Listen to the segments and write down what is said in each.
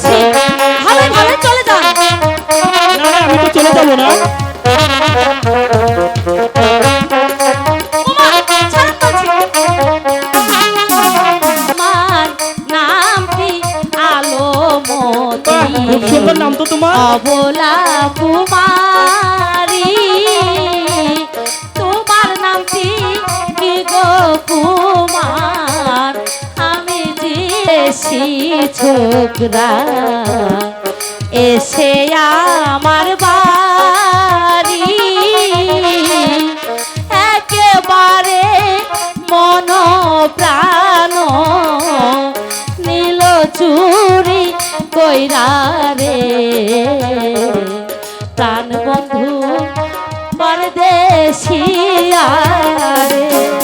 বলছি ভালো ভালো চলে যান না না আমি তো চলে যাব না। খুব সুন্দর নাম তো তোমার। অবলা কুমারী। ছোকরা এসে আমার বাড়ি। একেবারে মন প্রাণ নীল চুরি কইরা রে। প্রাণ বন্ধু পরদেশিয়া রে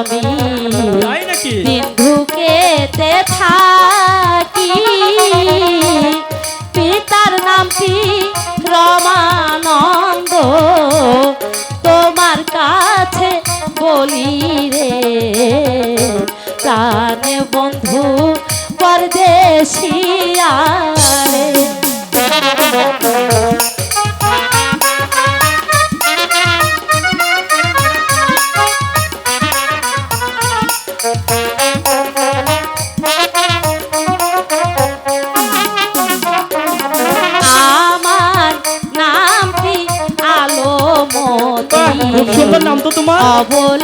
আমি সিন্ধুকেতে থাকি। পিতার নামটি রমানন্দ। তোমার কাছে বলি রে প্রাণে বন্ধু পরদেশিয়া অবলা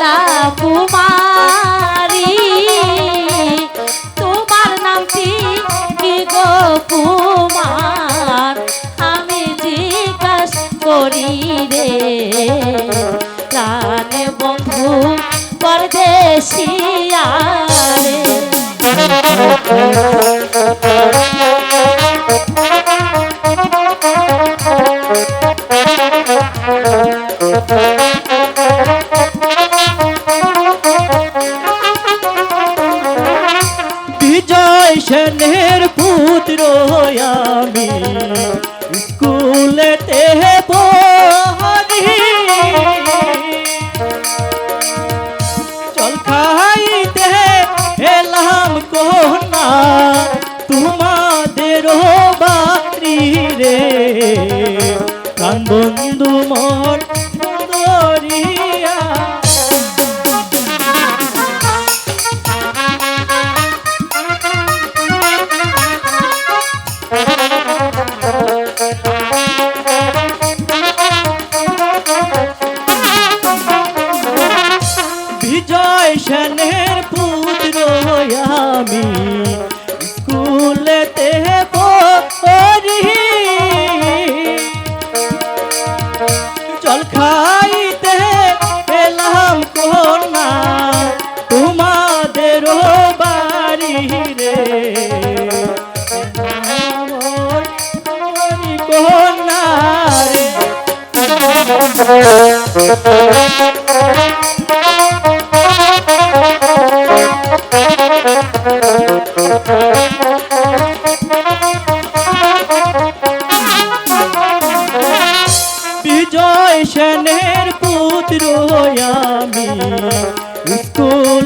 বিজয় সেনের পুত্র আমি। স্কুলেতে পড়ি চল সেনের পুত্র আমি। স্কুলেতে পড়ি। জল খাইতে এলাম কোনা তোমাদের বাড়ি রে। আমার কোনা রে।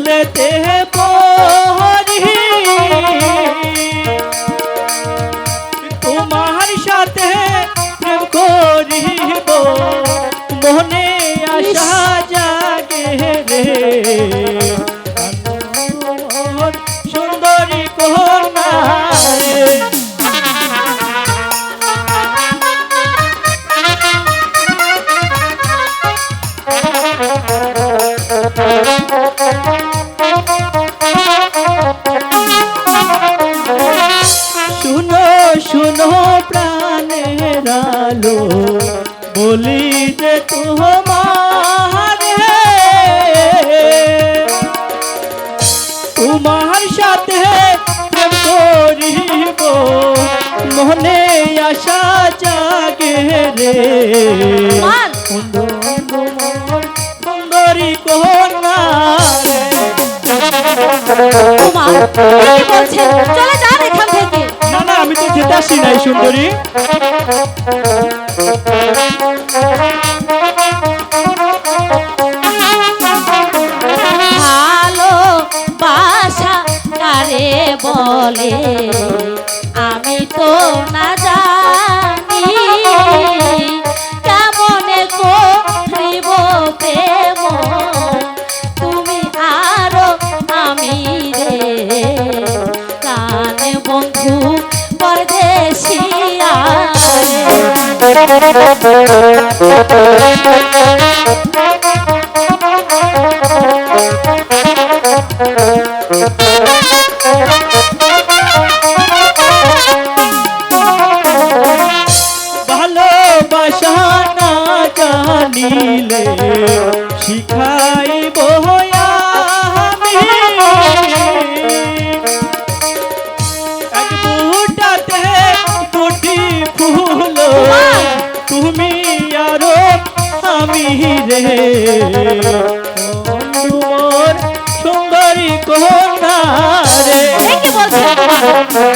স্কুলেতে পড়ি তোমার বলি যে তোমার তোমার সাথে প্রেম করিব মনে আশা জাগে রে। সুন্দর সুন্দরী কন্যা রে। কুমার কি বলছেন? চলে যান এখান থেকে। না না আমি তো যেতে আসি নাই সুন্দরী। বলে, আমি তো না জানি কেমনে করিব প্রেম তুমি আরও আমি রে কানে বন্ধু পরদেশিয়া। ভালোবাসা না জানিলে শিখাইব তুমি আরও আমি রে।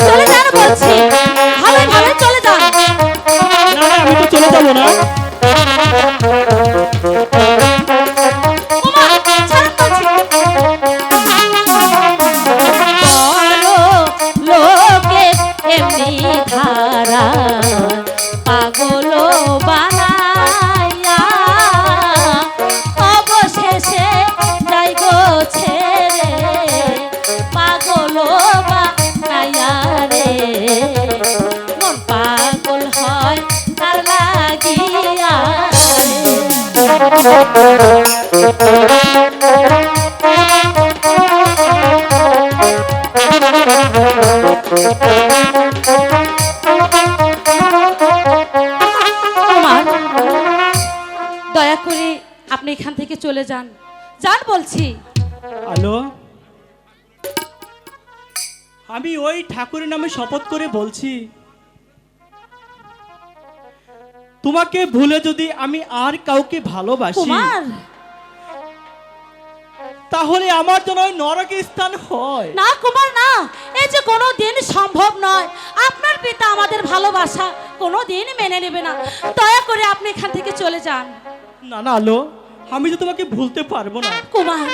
চলে যান বলছি। ভালো ভালো চলে যান। না আমি তো চলে যাব না। দয়া করে আপনি এখান থেকে চলে যান। যান বলছি। হ্যালো? আমি ওই ঠাকুরের নামে শপথ করে বলছি। তোমাকে ভুলে যদি আমি আর কাউকে ভালোবাসি তাহলে আমার জন্য ওই নরকে স্থান হয়। না কুমার না। এই যে কোনো দিন সম্ভব নয়। আপনার পিতা আমাদের ভালোবাসা কোনো দিন মেনে নেবে না। দয়া করে আপনি এখান থেকে চলে যান। না না আলো আমি তো তোমাকে ভুলতে পারব না। কুমার।